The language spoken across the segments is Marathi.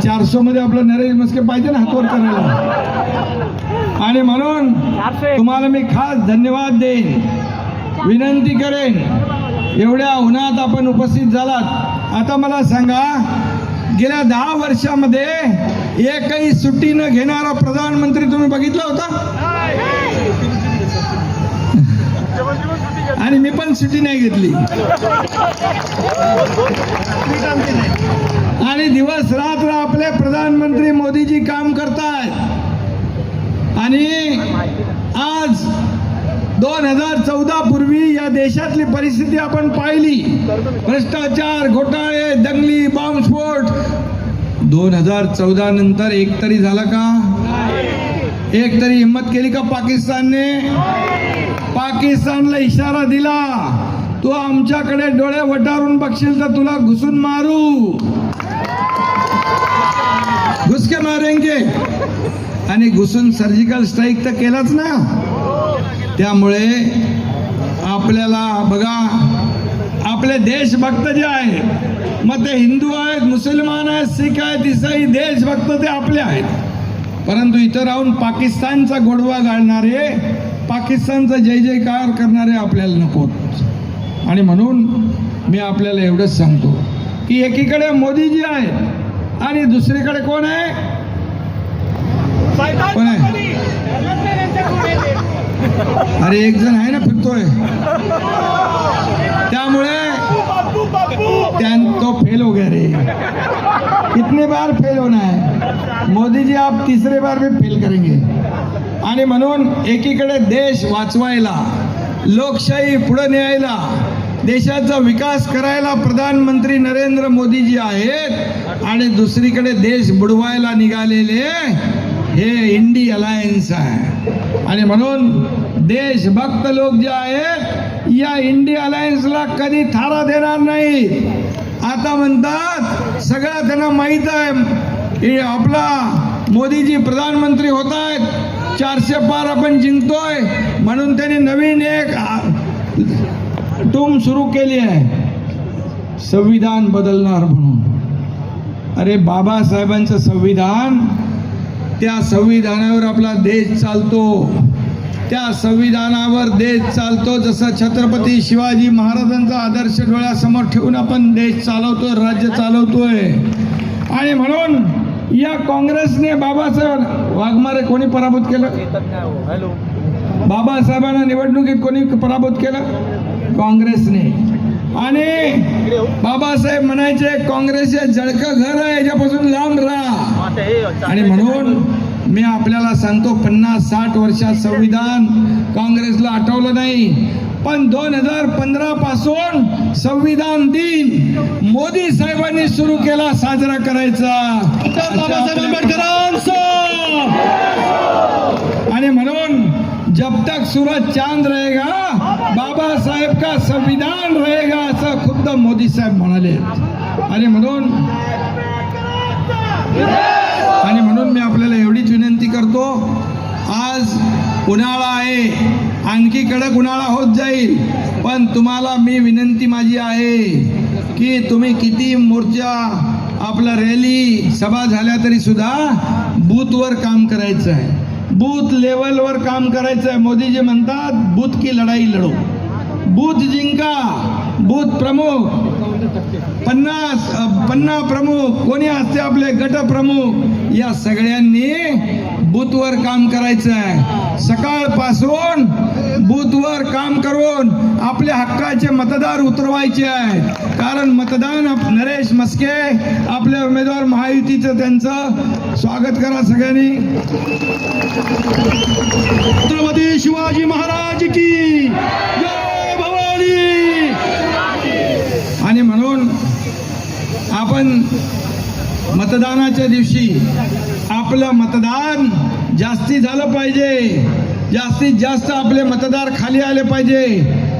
चारशे मध्ये आपलं नरेश मस्के पाहिजे ना हातवर करायला. आणि म्हणून तुम्हाला मी खास धन्यवाद देईन. विनंती करेन. एवढ्या उन्हात आपण उपस्थित झालात. आता मला सांगा गेल्या दहा वर्षामध्ये एकही सुट्टी न घेणारा प्रधानमंत्री तुम्ही बघितला होता? आणि मी पण सुट्टी नाही घेतली. आणि दिवस रात्र आपले प्रधानमंत्री मोदीजी काम करतात आणि आज दोन हजार चौदा पूर्वी या देशातली परिस्थिती आपण पाहिली. भ्रष्टाचार घोटाळे दंगली बॉम्बस्फोट. दोन हजार चौदा नंतर एक तरी झाला का? एक तरी हिंमत केली का पाकिस्तानने? पाकिस्तानला इशारा दिला. तू आमच्याकडे डोळे वटारून बघशील तर तुला घुसून मारू. घुसके मारेंगे. आणि घुसून सर्जिकल स्ट्राईक तर केलाच ना. त्यामुळे आपल्याला बघा आपले देशभक्त जे आहेत मग ते हिंदू आहेत मुसलमान आहेत शीख आहेत इसाई देशभक्त ते आपले आहेत. परंतु इथं राहून पाकिस्तानचा गोडवा गाळणारे पाकिस्तानचा जय जयकार करणारे आपल्याला नकोत आणि म्हणून मी आपल्याला एवढंच सांगतो की एकीकडे मोदीजी आहेत आणि दुसरीकडे कोण आहे? कोण आहे? अरे एक जण आहे ना फिरतोय. त्यामुळे त्यां- तो फेल हो गया रे. कितने बार फेल होना है? मोदी जी आप तिसरे बार भी फेल करेंगे. आणि म्हणून एकीकडे देश वाचवायला लोकशाही पुढे न्यायला देशाचा विकास करायला प्रधानमंत्री नरेंद्र मोदीजी आहेत. आणि दुसरीकडे देश बुडवायला निघालेले हे इंडी अलायन्स आहे. आणि म्हणून देशभक्त लोक जे आहेत या इंडी अलायन्सला कधी थारा देणार नाही. आता म्हणतात सगळं त्यांना माहीत आहे. आपला मोदीजी प्रधानमंत्री होत आहेत. चारशे पार आपण जिंकतोय. म्हणून त्यांनी नवीन एक टूम सुरू केली आहे. संविधान बदलणार म्हणून. अरे बाबासाहेबांचं संविधान त्या संविधानावर आपला देश चालतो. त्या संविधानावर देश चालतो जसं छत्रपती शिवाजी महाराजांचा आदर्श डोळ्यासमोर ठेवून आपण देश चालवतो राज्य चालवतोय. आणि म्हणून या काँग्रेसने बाबासाहेब वाघमारे कोणी पराभूत केलं? बाबासाहेबांना निवडणुकीत कोणी पराभूत केलं? काँग्रेसने. आणि बाबासाहेब म्हणायचे काँग्रेस हे जळकं घर आहे याच्यापासून लांब राहा. आणि म्हणून मी आपल्याला सांगतो पन्नास साठ वर्षात संविधान काँग्रेसला आठवलं नाही पण दोन हजार पंधरा पासून संविधान दिन मोदी साहेबांनी सुरू केला साजरा करायचा. बाबासाहेब आंबेडकरांचा! आणि म्हणून जब तक सूरज चांद रहेगा बाबा साहेब का संविधान रहेगा असं खुद्द मोदी साहेब म्हणाले. आणि म्हणून आणि म्हणून मी आपल्याला एवढीच विनंती करतो आज उन्हाळा आहे आणखी कडक उन्हाळा होत जाईल पण तुम्हाला मी विनंती माझी आहे की तुम्ही किती मोर्चा आपला रॅली सभा झाल्या तरी सुद्धा बूथवर काम करायचं आहे. बूथ लेवलवर काम करायचं आहे मोदीजी म्हणतात बूथ की लढाई लढो. बूथ जिंका बूथ प्रमुख. पन्नास पन्ना प्रमुख. कोणी असते आपले गट प्रमुख? या सगळ्यांनी बूथवर काम करायचं आहे सकाळपासून बूथवर काम करून आपल्या हक्काचे मतदार उतरवायचे आहे. कारण मतदान नरेश मस्के आपल्या उमेदवार महायुतीचं त्यांचं स्वागत करा सगळ्यांनी. छत्रपती शिवाजी महाराज की जय भवानी! आणि म्हणून आपण मतदानाच्या दिवशी आपलं मतदान जास्ती झालं पाहिजे. जास्तीत जास्त आपले मतदार खाली आले पाहिजे.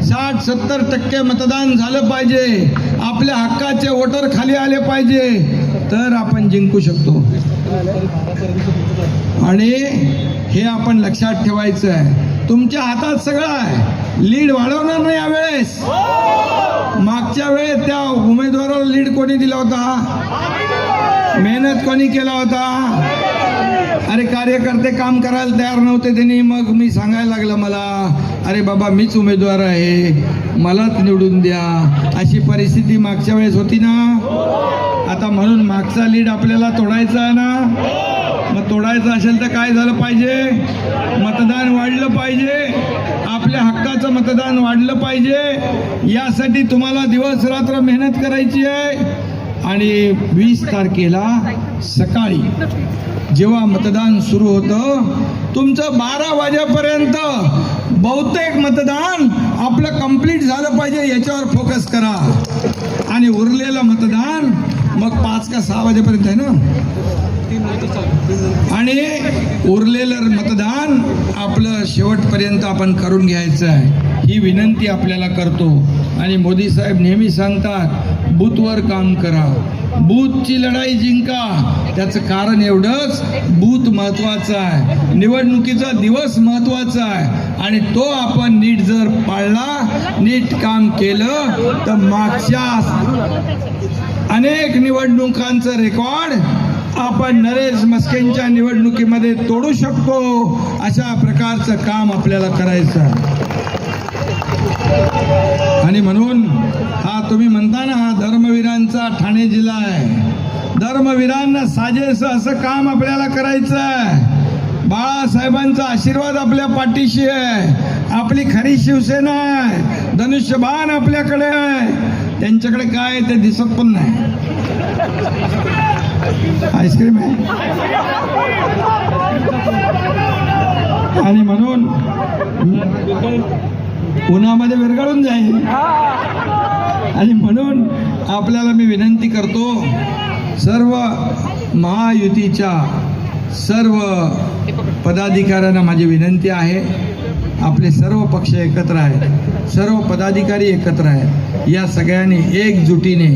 साठ सत्तर टक्के मतदान झालं पाहिजे. आपल्या हक्काचे वोटर खाली आले पाहिजे. तर आपण जिंकू शकतो. आणि हे आपण लक्षात ठेवायचं आहे. तुमच्या हातात सगळं आहे. लीड वाढवणार नाही यावेळेस. मागच्या वेळेस त्या उमेदवाराला लीड कोणी दिला होता? मेहनत कोणी केला होता? अरे कार्यकर्ते काम करायला तयार नव्हते त्यांनी. मग मी सांगायला लागलं मला अरे बाबा मीच उमेदवार आहे. मलाच निवडून द्या. अशी परिस्थिती मागच्या वेळेस होती ना. आता म्हणून मागचा लीड आपल्याला तोडायचा आहे ना. मग तोडायचं असेल तर काय झालं पाहिजे? मतदान वाढलं पाहिजे. आपल्या हक्काचं मतदान वाढलं पाहिजे. यासाठी तुम्हाला दिवस रात्र मेहनत करायची आहे. आणि वीस तारखेला सकाळी जेव्हा मतदान सुरू होतं तुमचं बारा वाजेपर्यंत बहुतेक मतदान आपलं कंप्लीट झालं पाहिजे याच्यावर फोकस करा. आणि उरलेलं मतदान मग पाच का सहा वाजेपर्यंत आहे ना? आणि उरलेलं मतदान आपलं शेवटपर्यंत आपण करून घ्यायचं आहे. ही विनंती आपल्याला करतो. आणि मोदी साहेब नेहमी सांगतात बूथवर काम करा. बूथची लढाई जिंका. त्याचं कारण एवढंच बूथ महत्वाचं आहे. निवडणुकीचा दिवस महत्त्वाचा आहे. आणि तो आपण नीट जर पाळला नीट काम केलं तर मागच्या अनेक निवडणुकांचं रेकॉर्ड आपण नरेश मस्केंच्या निवडणुकीमध्ये तोडू शकतो. अशा प्रकारचं काम आपल्याला करायचं आणि म्हणून हा तुम्ही म्हणता ना धर्मवीरांचा ठाणे जिल्हा आहे. धर्मवीरांना साजेस असं काम आपल्याला करायचं आहे. बाळासाहेबांचा आशीर्वाद आपल्या पाठीशी आहे. आपली खरी शिवसेना आहे. धनुष्यबाण आपल्याकडे आहे. त्यांच्याकडे काय ते दिसत पण नाही. आईस्क्रीम आहे. आणि म्हणून उन्हामध्ये विरघळून जाईल. आणि म्हणून आपल्याला मी विनंती करतो सर्व महायुतीच्या सर्व पदाधिकाऱ्यांना माझी विनंती आहे. आपले सर्व पक्ष एकत्र आहेत. सर्व पदाधिकारी एकत्र आहेत. या सगळ्यांनी एकजुटीने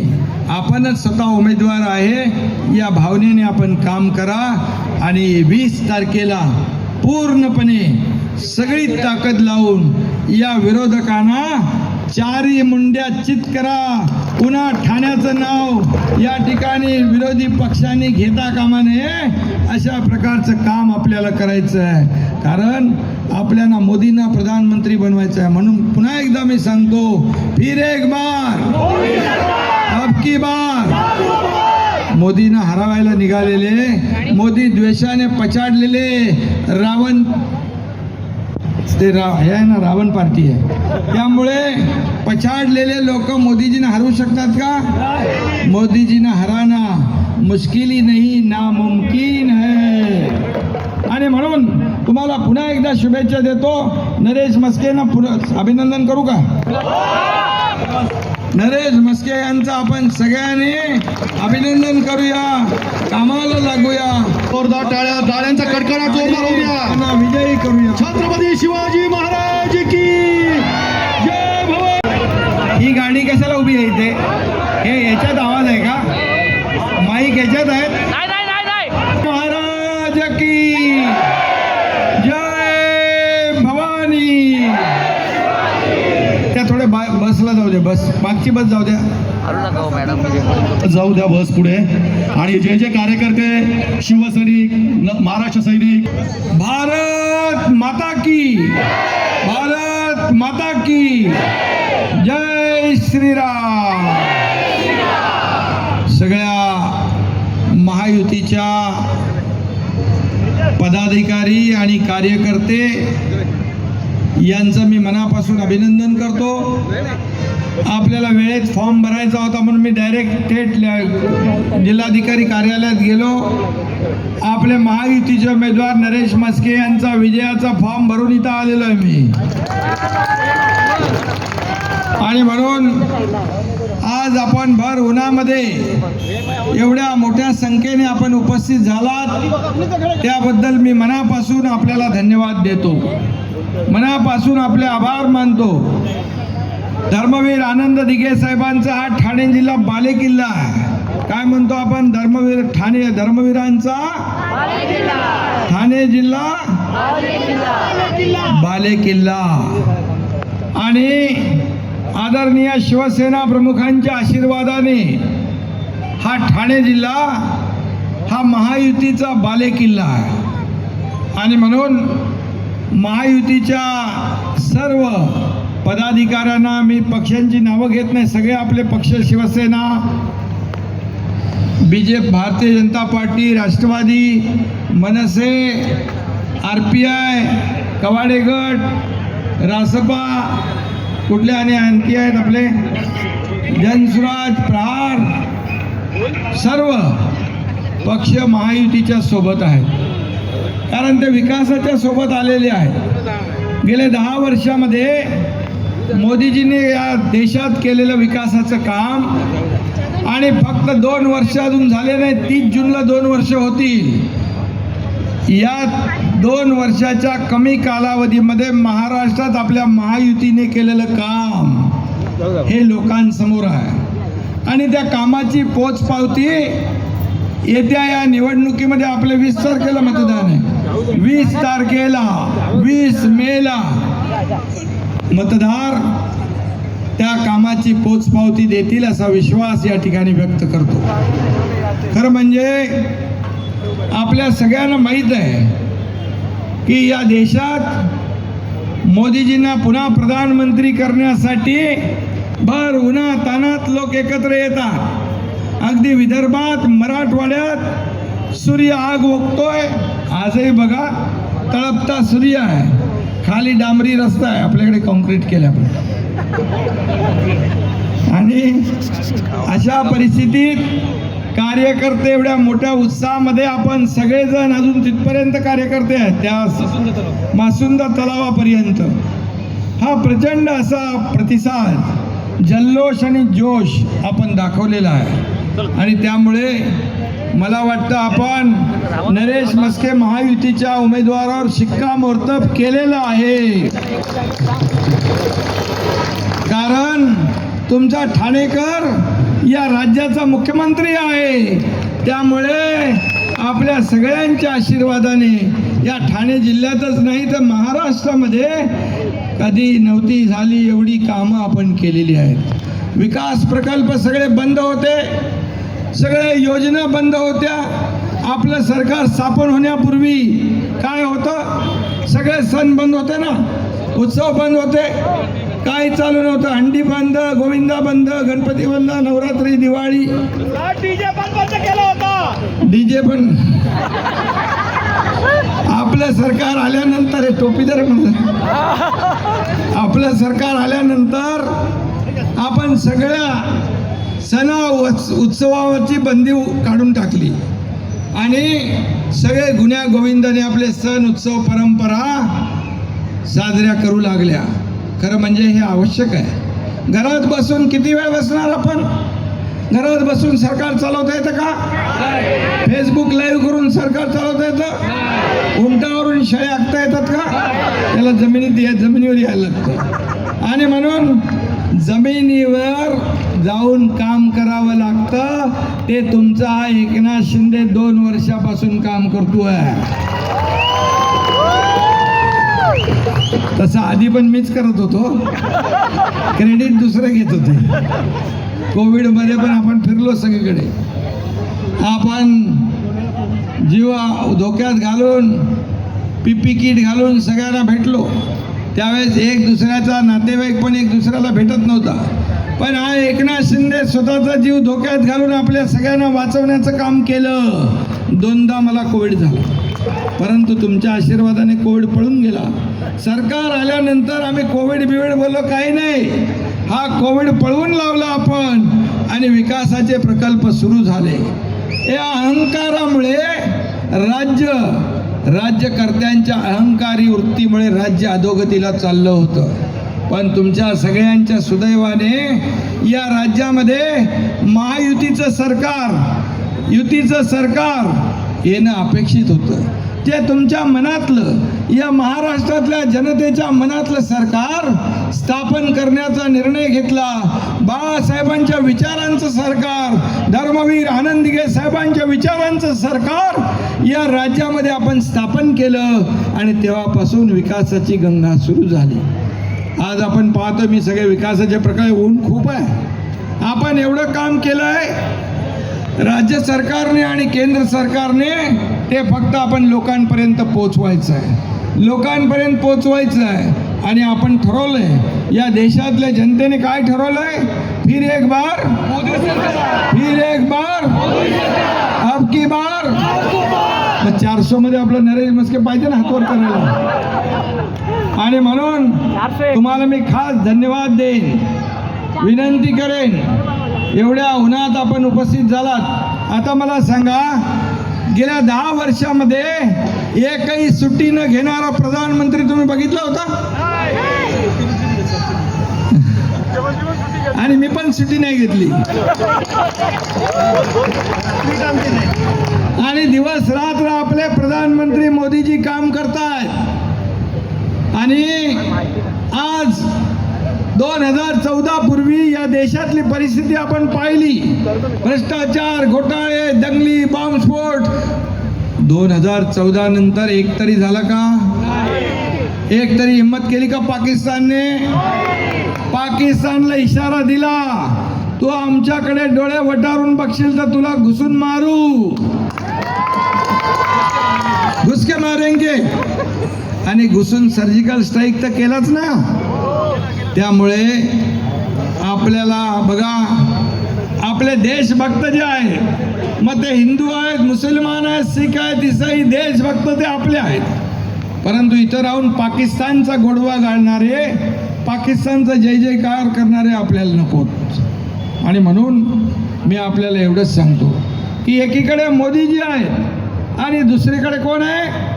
आपणच स्वतः उमेदवार आहे. या भावनेने आपण काम करा आणि वीस तारखेला पूर्णपणे सगळी ताकद लावून या विरोधकांना चारी मुंड्या चित करा. पुन्हा ठाण्याचं नाव या ठिकाणी विरोधी पक्षांनी घेता कामा नये अशा प्रकारचं काम आपल्याला करायचं आहे. कारण आपल्याला मोदींना प्रधानमंत्री बनवायचं आहे. म्हणून पुन्हा एकदा मी सांगतो फिर एक बार. अब की बार. मोदींना हरवायला निघालेले मोदी द्वेषाने पछाडलेले रावण ते रा हे आहे ना रावण पार्टी आहे. त्यामुळे पछाडलेले लोक मोदीजींना हरवू शकतात का? मोदीजींना हराना मुश्किली नाही नामुमकिन है. आणि म्हणून तुम्हाला पुन्हा एकदा शुभेच्छा देतो. नरेश मस्केना पुन्हा अभिनंदन करू का? नरेश मस्के यांचं आपण सगळ्यांनी अभिनंदन करूया. कामाला लागूया. मागची बस जाऊ द्या. हो जाऊ द्या बस पुढे. आणि जे जे कार्यकर्ते शिवसैनिक महाराष्ट्र सैनिक भारत माता की भारत माता की जय श्रीराम. सगळ्या महायुतीच्या पदाधिकारी आणि कार्यकर्ते यांचं मी मनापासून अभिनंदन करतो. आपल्याला वेळेत फॉर्म भरायचा होता म्हणून मी डायरेक्ट थेट जिल्हाधिकारी कार्यालयात गेलो. आपले महायुतीचे उमेदवार नरेश मस्के यांचा विजयाचा फॉर्म भरून इथं आलेलो आहे मी. आणि म्हणून आज आपण भर उन्हामध्ये एवढ्या मोठ्या संख्येने आपण उपस्थित झालात. त्याबद्दल मी मनापासून आपल्याला धन्यवाद देतो. मनापासून आपले आभार मानतो. धर्मवीर आनंद दिघे साहेबांचा हा ठाणे जिल्हा बालेकिल्ला आहे. काय म्हणतो आपण? धर्मवीर ठाणे धर्मवीरांचा ठाणे जिल्हा बालेकिल्ला आणि आदरणीय शिवसेना प्रमुखांच्या आशीर्वादाने हा ठाणे जिल्हा हा महायुतीचा बालेकिल्ला आहे. आणि म्हणून महायुतीच्या सर्व पदाधिकाऱ्यांना मी पक्षांची नावं घेत नाही सगळे आपले पक्ष Shivsena B J Bharatiya Janata Party Rashtravadi Manse R P I Kawade गट रासपा कुठले आणि आणखी आहेत आपले? जनसुराज प्रहार सर्व पक्ष महायुतीच्या सोबत आहेत. कारण ते विकासाच्या सोबत आलेले आहेत. गेल्या दहा वर्षामध्ये मोदीजींनी या देशात केलेलं विकासाचं काम आणि फक्त दोन वर्ष अजून झाले नाही तीस जूनला दोन वर्ष होतील. या दोन वर्षाच्या कमी कालावधीमध्ये महाराष्ट्रात आपल्या महायुतीने केलेलं काम हे लोकांसमोर आहे. आणि त्या कामाची पोचपावती येत्या या निवडणुकीमध्ये आपल्या वीस तारखेला मतदान आहे. वीस तारखेला वीस मेला. मतदार त्या कामाची पोचपावती देतील असा विश्वास या ठिकाणी व्यक्त करतो. खरं म्हणजे आपल्या सगळ्यांना माहीत आहे की या देशात मोदीजींना पुन्हा प्रधानमंत्री करण्यासाठी भर उन्हा तानात लोक एकत्र येतात. अगदी विदर्भात मराठवाड्यात सूर्य आग ओकतोय. आजही बघा तळपता सूर्य आहे. खाली डांबरी रस्ता आहे आपल्याकडे कॉन्क्रीट केल्यामुळे आणि अशा परिस्थितीत कार्यकर्ते एवढ्या मोठ्या उत्साहामध्ये आपण सगळेजण अजून तिथपर्यंत कार्यकर्ते आहेत त्या मासुंदा तलावापर्यंत. हा प्रचंड असा प्रतिसाद जल्लोष आणि जोश आपण दाखवलेला आहे. आणि त्यामुळे मला वाटतं आपण नरेश मस्के महायुतीच्या उमेदवारावर शिक्कामोर्तब केलेलं आहे. कारण तुमचा ठाणेकर या राज्याचा मुख्यमंत्री आहे. त्यामुळे आपल्या सगळ्यांच्या आशीर्वादाने या ठाणे जिल्ह्यातच नाही तर महाराष्ट्रामध्ये कधी नव्हती झाली एवढी कामं आपण केलेली आहेत. विकास प्रकल्प सगळे बंद होते. सगळ्या योजना बंद होत्या. आपलं सरकार स्थापन होण्यापूर्वी काय होतं? सगळे सण बंद होते ना? उत्सव बंद होते. काय चालू नव्हतं. हंडी बंद गोविंदा बंद गणपती बंद नवरात्री दिवाळी. डीजे पण. बंद केला होता डीजे पण आपलं सरकार आल्यानंतर हे टोपीदार म्हणलं आपलं सरकार आल्यानंतर आपण सगळ्या सणा उत्सवावरची बंदी काढून टाकली. आणि सगळे गुन्ह्या गोविंदाने आपले सण उत्सव परंपरा साजऱ्या करू लागल्या. खरं म्हणजे हे आवश्यक आहे. घरात बसून किती वेळ बसणार आपण? घरात बसून सरकार चालवता येतं का? फेसबुक लाईव्ह करून सरकार चालवता येतं? उमटावरून शाळे आखता येतात का? त्याला जमिनीत या जमिनीवर यायला लागतं. आणि म्हणून जमिनीवर जाऊन काम करावं लागतं. ते तुमचा हा एकनाथ शिंदे दोन वर्षापासून काम करतोय. तसं आधी पण मीच करत होतो. क्रेडिट दुसरे घेत होते. कोविडमध्ये पण आपण फिरलो सगळीकडे. आपण जीवा धोक्यात घालून पीपी किट घालून सगळ्यांना भेटलो. त्यावेळेस एक दुसऱ्याचा नातेवाईक पण एक दुसऱ्याला भेटत नव्हता. पण हा एकनाथ शिंदे स्वतःचा जीव धोक्यात घालून आपल्या सगळ्यांना वाचवण्याचं काम केलं. दोनदा मला कोविड झाला. परंतु तुमच्या आशीर्वादाने कोविड पळून गेला. सरकार आल्यानंतर आम्ही कोविड बिविड बोललो काही नाही. हा कोविड पळवून लावला आपण. आणि विकासाचे प्रकल्प सुरू झाले. या अहंकारामुळे राज्य राज्यकर्त्यांच्या अहंकारी वृत्तीमुळे राज्य अधोगतीला चाललं होतं. पण तुमच्या सगळ्यांच्या सुदैवाने या राज्यामध्ये महायुतीचं सरकार युतीचं सरकार येणं अपेक्षित होतं. ते तुमच्या मनातलं या महाराष्ट्रातल्या जनतेच्या मनातलं सरकार स्थापन करण्याचा निर्णय घेतला. बाळासाहेबांच्या विचारांचं सरकार धर्मवीर आनंदगे साहेबांच्या विचारांचं सरकार या राज्यामध्ये आपण स्थापन केलं आणि तेव्हापासून विकासाची गंगा सुरू झाली. आज आपण पाहतो मी सगळे विकासाचे प्रकार ऊन खूप आहे. आपण एवढं काम केलं आहे राज्य सरकारने आणि केंद्र सरकारने ते फक्त आपण लोकांपर्यंत पोचवायचं आहे लोकांपर्यंत पोचवायचं आहे आणि आपण ठरवलंय या देशातल्या जनतेने काय ठरवलंय? फिर एक बार फिर एक बार अब की बार. मग चारशे मध्ये आपलं नरेश मस्के पाहिजे ना हातवर करायला. आणि म्हणून तुम्हाला मी खास धन्यवाद देईन. विनंती करेन. एवढ्या उन्हात आपण उपस्थित झालात. आता मला सांगा गेल्या दहा वर्षामध्ये एकही सुट्टी न घेणारा प्रधानमंत्री तुम्ही बघितला होता? आणि मी पण सुट्टी नाही घेतली. आणि दिवस रात्र आपले प्रधानमंत्री मोदीजी काम करतायत. आणि आज दोन हजार चौदा पूर्वी या देशातली परिस्थिती आपण पाहिली. भ्रष्टाचार घोटाळे दंगली बॉम्बस्फोट. दोन हजार चौदा नंतर एक तरी झाला का? एक तरी हिंमत केली का पाकिस्तानने? पाकिस्तानला इशारा दिला. तू आमच्याकडे डोळे वटारून बघशील तर तुला घुसून मारू. घुसके मारेंगे. आणि घुसून सर्जिकल स्ट्राईक तर केलाच ना. त्यामुळे आपल्याला बघा आपले देशभक्त जे आहेत मग ते हिंदू आहेत मुसलमान आहेत शीख आहेत इसाई देशभक्त ते आपले आहेत. परंतु इथं राहून पाकिस्तानचा गोडवा गाळणारे पाकिस्तानचा जय जयकार करणारे आपल्याला नकोत आणि म्हणून मी आपल्याला एवढंच सांगतो की एकीकडे मोदीजी आहेत आणि दुसरीकडे कोण आहे?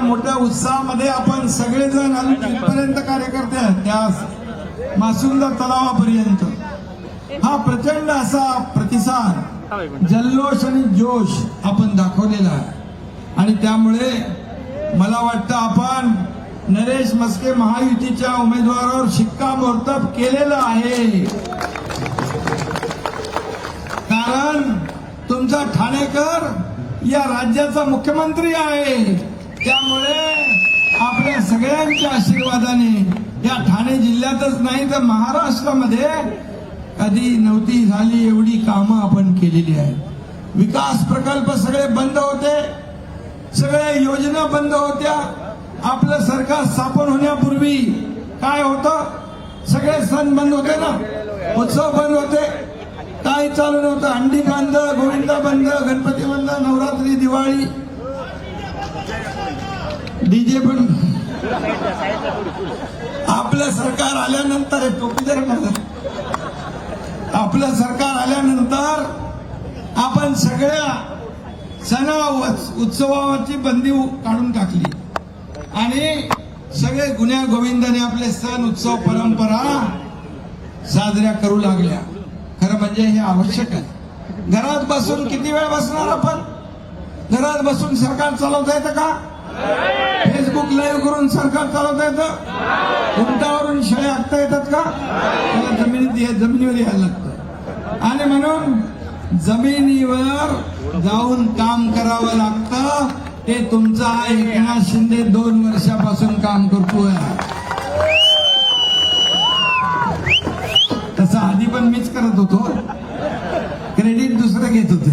मोठ्या उत्साहामध्ये आपण सगळेजण अजून जिथपर्यंत कार्यकर्ते आहेत त्या मासुंदा तलावापर्यंत. हा प्रचंड असा प्रतिसाद जल्लोष आणि जोश आपण दाखवलेला आहे. आणि त्यामुळे मला वाटतं आपण नरेश मस्के महायुतीच्या उमेदवारावर शिक्कामोर्तब केलेलं आहे. कारण तुमचा ठाणेकर या राज्याचा मुख्यमंत्री आहे. त्यामुळे आपल्या सगळ्यांच्या आशीर्वादाने या ठाणे जिल्ह्यातच नाही तर महाराष्ट्रामध्ये कधी नव्हती झाली एवढी कामं आपण केलेली आहेत. विकास प्रकल्प सगळे बंद होते. सगळ्या योजना बंद होत्या. आपलं सरकार स्थापन होण्यापूर्वी काय होतं? सगळे सण बंद होते ना? उत्सव बंद होते. काय चालू नव्हतं. अंडी बंद गोविंदा बंद गणपती बंद नवरात्री दिवाळी डीजे पण. आपलं सरकार आल्यानंतर हे टोपी जरा. आपलं सरकार आल्यानंतर आपण सगळ्या सणा उत्सवावरची बंदी काढून टाकली. आणि सगळे गुन्ह्या गोविंदाने आपले सण उत्सव परंपरा साजऱ्या करू लागल्या. खरं म्हणजे हे आवश्यक आहे. घरात बसून किती वेळ बसणार आपण? घरात बसून सरकार चालवता येतं का? फेसबुक लाईव्ह करून सरकार चालवता येतं? उमटावरून शेळ्या आखता येतात का? त्याला जमिनीत जमिनीवर यायला लागतं. आणि म्हणून जमिनीवर जाऊन काम करावं लागतं. ते तुमचा एकनाथ शिंदे दोन वर्षापासून काम करतोय. तसं आधी पण मीच करत होतो. क्रेडिट दुसरं घेत होते.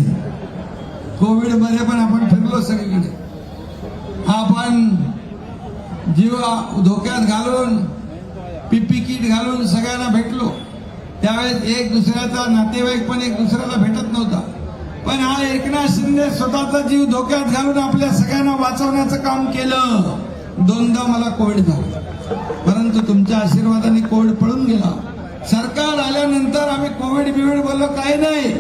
कोविडमध्ये पण आपण फिरलो सगळीकडे. आपण जीव धोक्यात घालून पीपी किट घालून सगळ्यांना भेटलो. त्यावेळेस एक दुसऱ्याचा नातेवाईक पण एक दुसऱ्याला भेटत नव्हता. पण हा एकनाथ शिंदे स्वतःचा जीव धोक्यात घालून आपल्या सगळ्यांना वाचवण्याचं काम केलं. दोनदा मला कोविड झाला. परंतु तुमच्या आशीर्वादाने कोविड पळून गेला. सरकार आल्यानंतर आम्ही कोविड बिविड बोललो काही नाही.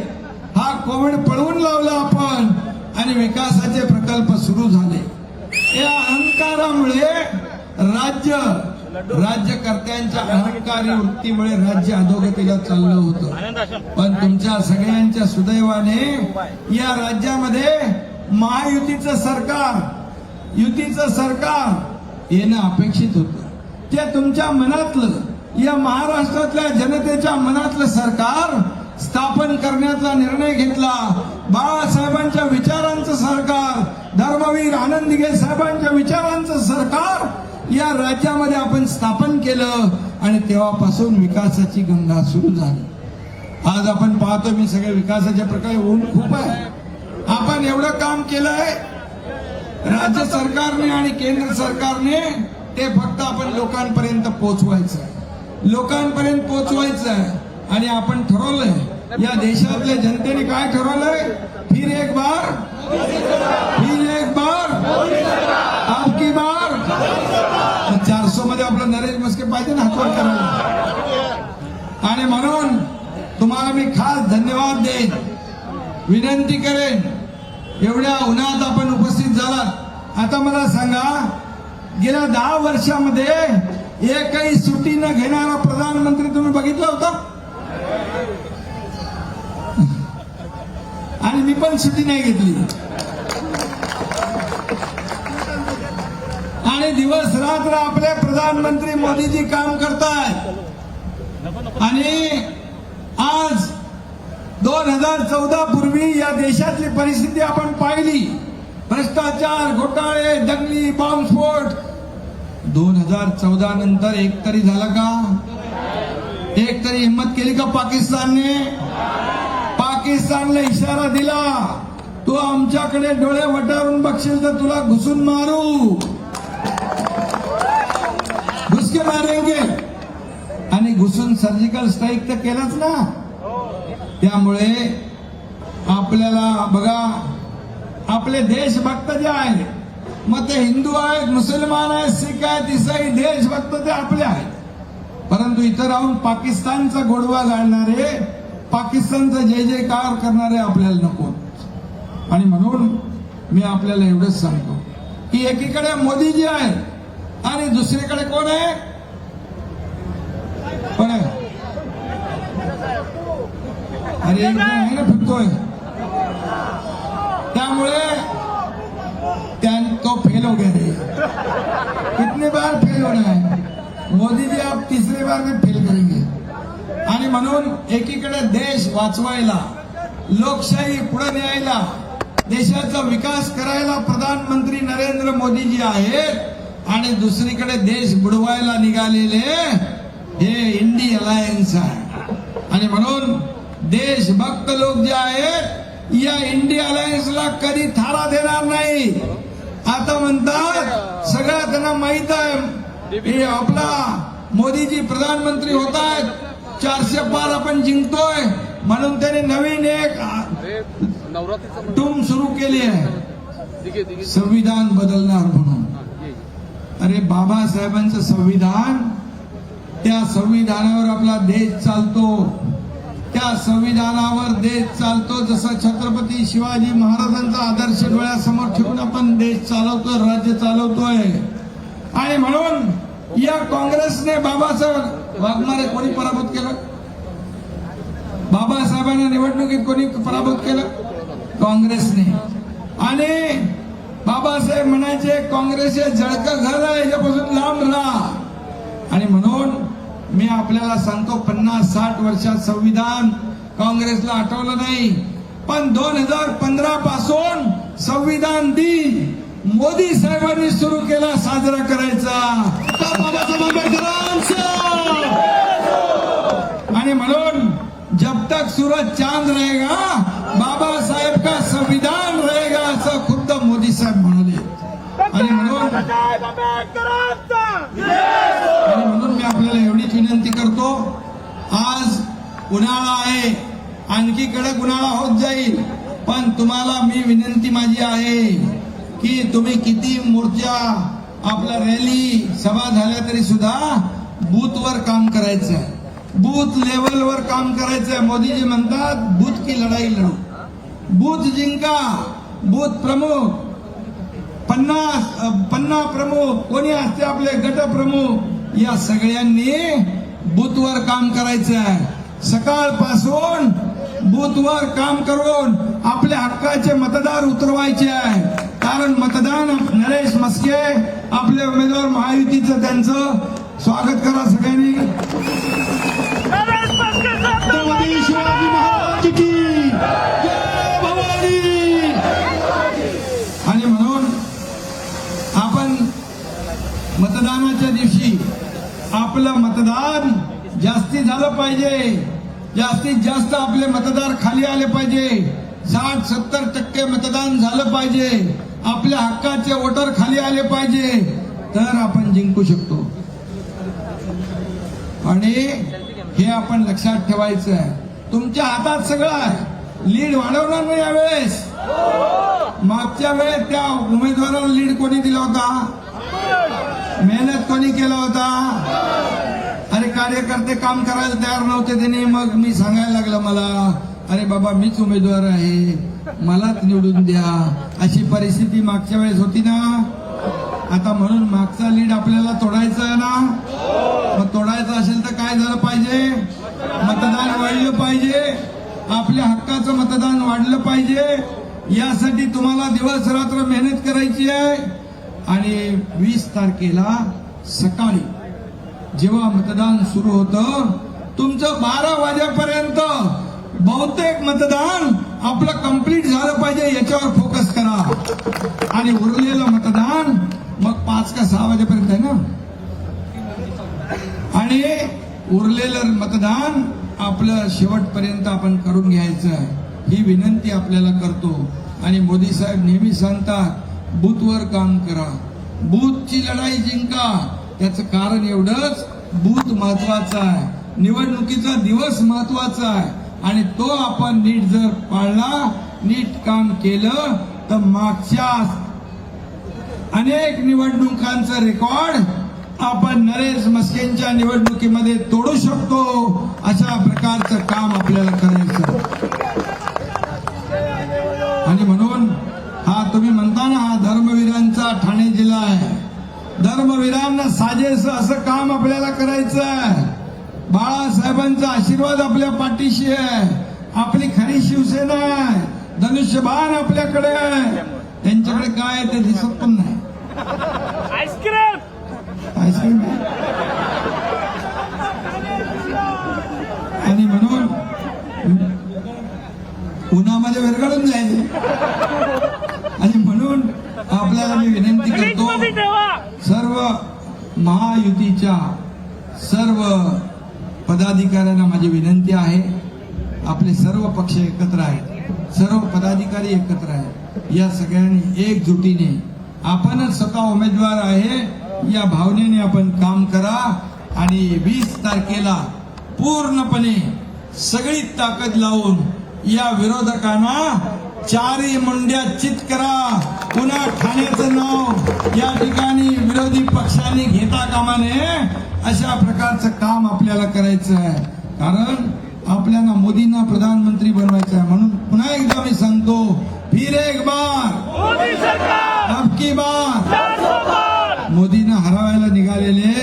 हा कोविड पळवून लावला आपण आणि विकासाचे प्रकल्प सुरू झाले या अहंकारामुळे राज्य. राज्यकर्त्यांच्या अहंकारी वृत्तीमुळे राज्य अधोगतीला चाललं होतं. पण तुमच्या सगळ्यांच्या सुदैवाने या राज्यामध्ये महायुतीचं सरकार युतीचं सरकार येणं अपेक्षित होतं. ते तुमच्या मनातलं या महाराष्ट्रातल्या जनतेच्या मनातलं सरकार स्थापन करण्याचा निर्णय घेतला. बाळासाहेबांच्या विचारांचं सरकार धर्मवीर आनंद साहेबांच्या विचारांचं सरकार या राज्यामध्ये आपण स्थापन केलं आणि तेव्हापासून विकासाची गंगा सुरू झाली. आज आपण पाहतो मी सगळे विकासाच्या प्रकारे ऊन खूप आहे. आपण एवढं काम केलंय. राज्य सरकारने आणि केंद्र सरकारने ते फक्त आपण लोकांपर्यंत पोहोचवायचं आहे लोकांपर्यंत पोहोचवायचं आहे आणि आपण ठरवलंय. या देशातल्या जनतेने काय ठरवलंय? फिर एक बार. फिर एक बार. आपलं नरेश मस्के पाहिजे ना हातवर करायला. आणि म्हणून तुम्हाला मी खास धन्यवाद देईन. विनंती करेन एवढ्या उन्हात आपण उपस्थित झालात. आता मला सांगा गेल्या दहा वर्षामध्ये एकही सुट्टी न घेणारा प्रधानमंत्री तुम्ही बघितला होता? आणि मी पण सुट्टी नाही घेतली. आणि दिवस रात्र आपले प्रधानमंत्री मोदीजी काम करतायत आणि आज दोन हजार चौदा पूर्वी या देशातली परिस्थिती आपण पाहिली. भ्रष्टाचार घोटाळे दंगली बॉम्बस्फोट. दोन हजार चौदा नंतर एक तरी झाला का? एक तरी हिंमत केली का पाकिस्तानने? पाकिस्तानला इशारा दिला. तू आमच्याकडे डोळे वटारून बघशील तर तुला घुसून मारू. मारेंगे आणि घुसून सर्जिकल स्ट्राईक तर केलंच ना. त्यामुळे आपल्याला बघा आपले देशभक्त जे आहेत मग ते हिंदू आहेत मुसलमान आहेत सिख आहेत इसाई देशभक्त ते आपले आहेत. परंतु इथं राहून पाकिस्तानचा गोडवा घालणारे पाकिस्तानचा जय जयकार करणारे आपल्याला नको आणि म्हणून मी आपल्याला एवढंच सांगतो की एकीकडे मोदीजी आहेत आणि दुसरीकडे कोण आहे? कोण अरे आहे ना फिरतोय. त्यामुळे त्या तो फेल हो गया रे. कितने बार फेल होना है मोदी जी आप तिसरी बार में फेल करेंगे. आणि म्हणून एकीकडे देश वाचवायला लोकशाही पुढे न्यायला देशाचा विकास करायला प्रधानमंत्री नरेंद्र मोदीजी आहेत आणि दुसरीकडे देश बुडवायला निघालेले हे इंडी अलायन्स आहे. आणि म्हणून देशभक्त लोक जे आहेत या इंडी अलायन्सला कधी थारा देणार नाही. आता म्हणतात सगळ्या त्यांना माहीत आहे. हे आपला मोदीजी प्रधानमंत्री होत आहेत. चारशे पार आपण जिंकतोय. म्हणून त्याने नवीन एक टूम सुरू केली आहे. संविधान बदलणार म्हणून. अरे बाबासाहेबांचं संविधान त्या संविधानावर आपला देश चालतो. त्या संविधानावर देश चालतो. जसं छत्रपती शिवाजी महाराजांचा आदर्श डोळ्यासमोर ठेवून आपण देश चालवतोय राज्य चालवतोय. आणि म्हणून या काँग्रेसने बाबासाहेब वागणारे कोणी पराभूत केलं? बाबासाहेबांना निवडणुकीत कोणी पराभूत केलं? काँग्रेसने. आणि बाबासाहेब म्हणायचे काँग्रेसचे जळकं घर आहे याच्यापासून लांब राहा. आणि म्हणून मी आपल्याला सांगतो पन्नास साठ वर्षात संविधान काँग्रेसला आठवलं नाही. पण दोन हजार पंधरा पासून संविधान दिन मोदी साहेबांनी सुरू केला साजरा करायचा. बाबासाहेब आंबेडकरांचा! आणि म्हणून जब तक सूरज चांद रहेगा बाबासाहेब का संविधान रहेगा असं खुद्द मोदी साहेब म्हणाले. आणि म्हणून उन्हाळा आहे. आणखी कडक उन्हाळा होत जाईल. पण तुम्हाला मी विनंती माझी आहे की तुम्ही किती मोर्चा आपला रॅली सभा झाल्या तरी सुद्धा बूथवर काम करायचं आहे बूथ लेवलवर काम करायचं आहे मोदीजी म्हणतात बूथ की लढाई लढू. बूथ जिंका. बूथ प्रमुख. पन्नास पन्ना प्रमुख. कोणी असते आपले गट प्रमुख? या सगळ्यांनी बूथवर काम करायचं आहे सकाळपासून बूथवर काम करून आपल्या हक्काचे मतदार उतरवायचे आहे. कारण मतदान नरेश मस्के आपले उमेदवार महायुतीचं त्यांचं स्वागत करा सगळ्यांनी. शिवाजी महाराज आणि म्हणून आपण मतदानाच्या दिवशी आपलं मतदान जास्ती झालं पाहिजे. जास्तीत जास्त आपले मतदार खाली आले पाहिजे. साठ सत्तर टक्के मतदान झालं पाहिजे. आपल्या हक्काचे वोटर खाली आले पाहिजे. तर आपण जिंकू शकतो. आणि हे आपण लक्षात ठेवायचं आहे. तुमच्या हातात सगळं आहे. लीड वाढवणार नाही यावेळेस. मागच्या वेळेस त्या उमेदवाराला लीड कोणी दिला होता? मेहनत कोणी केला होता? कार्यकर्ते काम करायला तयार नव्हते त्यांनी. मग मी सांगायला लागलं मला अरे बाबा मीच उमेदवार आहे. मलाच निवडून द्या. अशी परिस्थिती मागच्या वेळेस होती ना. आता म्हणून मागचा लीड आपल्याला तोडायचा आहे ना. मग तोडायचं असेल तर काय झालं पाहिजे? मतदान वाढलं पाहिजे. आपल्या हक्काचं मतदान वाढलं पाहिजे. यासाठी तुम्हाला दिवस रात्र मेहनत करायची आहे. आणि वीस तारखेला सकाळी जेव्हा मतदान सुरू होतं तुमचं बारा वाजेपर्यंत बहुतेक मतदान आपलं कंप्लीट झालं पाहिजे याच्यावर फोकस करा. आणि उरलेलं मतदान मग पाच का सहा वाजेपर्यंत आहे ना? आणि उरलेलं मतदान आपलं शेवटपर्यंत आपण करून घ्यायचं ही विनंती आपल्याला करतो. आणि मोदी साहेब नेहमी सांगतात बूथवर काम करा. बूथची लढाई जिंका. त्याचं कारण एवढंच बूथ महत्त्वाचा आहे. निवडणुकीचा दिवस महत्त्वाचा आहे. आणि तो आपण नीट जर पाळला नीट काम केलं तर मागच्या अनेक निवडणुकांचं रेकॉर्ड आपण नरेश मस्केंच्या निवडणुकीमध्ये तोडू शकतो अशा प्रकारचं काम आपल्याला करायचं आणि म्हणून हा तुम्ही म्हणता ना हा धर्मवीरांचा ठाणे जिल्हा आहे धर्मवीरांना साजेस असं काम आपल्याला करायचं आहे. बाळासाहेबांचा आशीर्वाद आपल्या पाठीशी आहे. आपली खरी शिवसेना आहे. धनुष्यबाण आपल्याकडे आहे. त्यांच्याकडे काय ते दिसत पण नाही. Ice cream! Ice cream. आणि म्हणून उन्हामध्ये विरघळून जाईल. आणि म्हणून आपल्याला मी विनंती करतो महायुतीच्या सर्व पदाधिकाऱ्यांना माझी विनंती आहे. आपले सर्व पक्ष एकत्र आहेत. सर्व पदाधिकारी एकत्र आहेत. या सगळ्यांनी एकजुटीने आपणच स्वतः उमेदवार आहे. या भावनेने आपण काम करा आणि वीस तारखेला पूर्णपणे सगळी ताकद लावून या विरोधकांना चारी मुंड्या चित करा. पुन्हा ठाण्याचं नाव या ठिकाणी विरोधी पक्षांनी घेता कामा नये अशा प्रकारचं काम आपल्याला करायचं आहे. कारण आपल्याला मोदींना प्रधानमंत्री बनवायचं आहे म्हणून पुन्हा एकदा मी सांगतो फिर एक बार. मोदी सरकार! अब की बार. मोदींना हरवायला निघालेले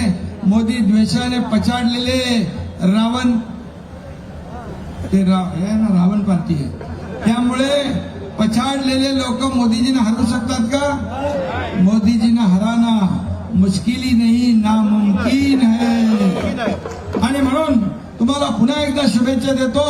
मोदी द्वेषाने पछाडलेले रावण ते ना रावण पार्टी आहे. त्यामुळे पछाडलेले लोक मोदीजींना हरू शकतात का? मोदीजींना हराना मुश्किली नाही नामुमकिन है आणि म्हणून तुम्हाला पुन्हा एकदा शुभेच्छा देतो.